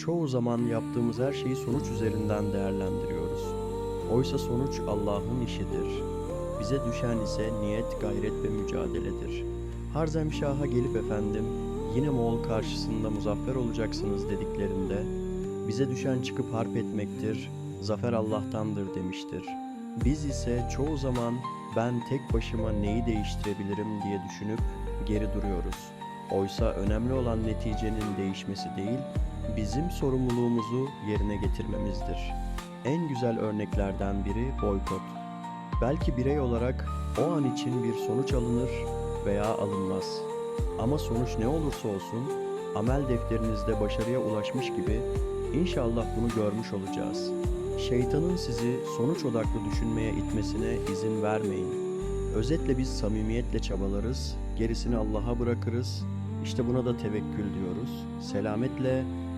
çoğu zaman yaptığımız her şeyi sonuç üzerinden değerlendiriyoruz. Oysa sonuç Allah'ın işidir. Bize düşen ise niyet, gayret ve mücadeledir. Harzemşah'a gelip efendim yine Moğol karşısında muzaffer olacaksınız dediklerinde bize düşen çıkıp harp etmektir, zafer Allah'tandır demiştir. Biz ise çoğu zaman ben tek başıma neyi değiştirebilirim diye düşünüp geri duruyoruz. Oysa önemli olan neticenin değişmesi değil, bizim sorumluluğumuzu yerine getirmemizdir. En güzel örneklerden biri boykot. Belki birey olarak o an için bir sonuç alınır veya alınmaz. Ama sonuç ne olursa olsun amel defterinizde başarıya ulaşmış gibi inşallah bunu görmüş olacağız. Şeytanın sizi sonuç odaklı düşünmeye itmesine izin vermeyin. Özetle biz samimiyetle çabalarız, gerisini Allah'a bırakırız. İşte buna da tevekkül diyoruz. Selametle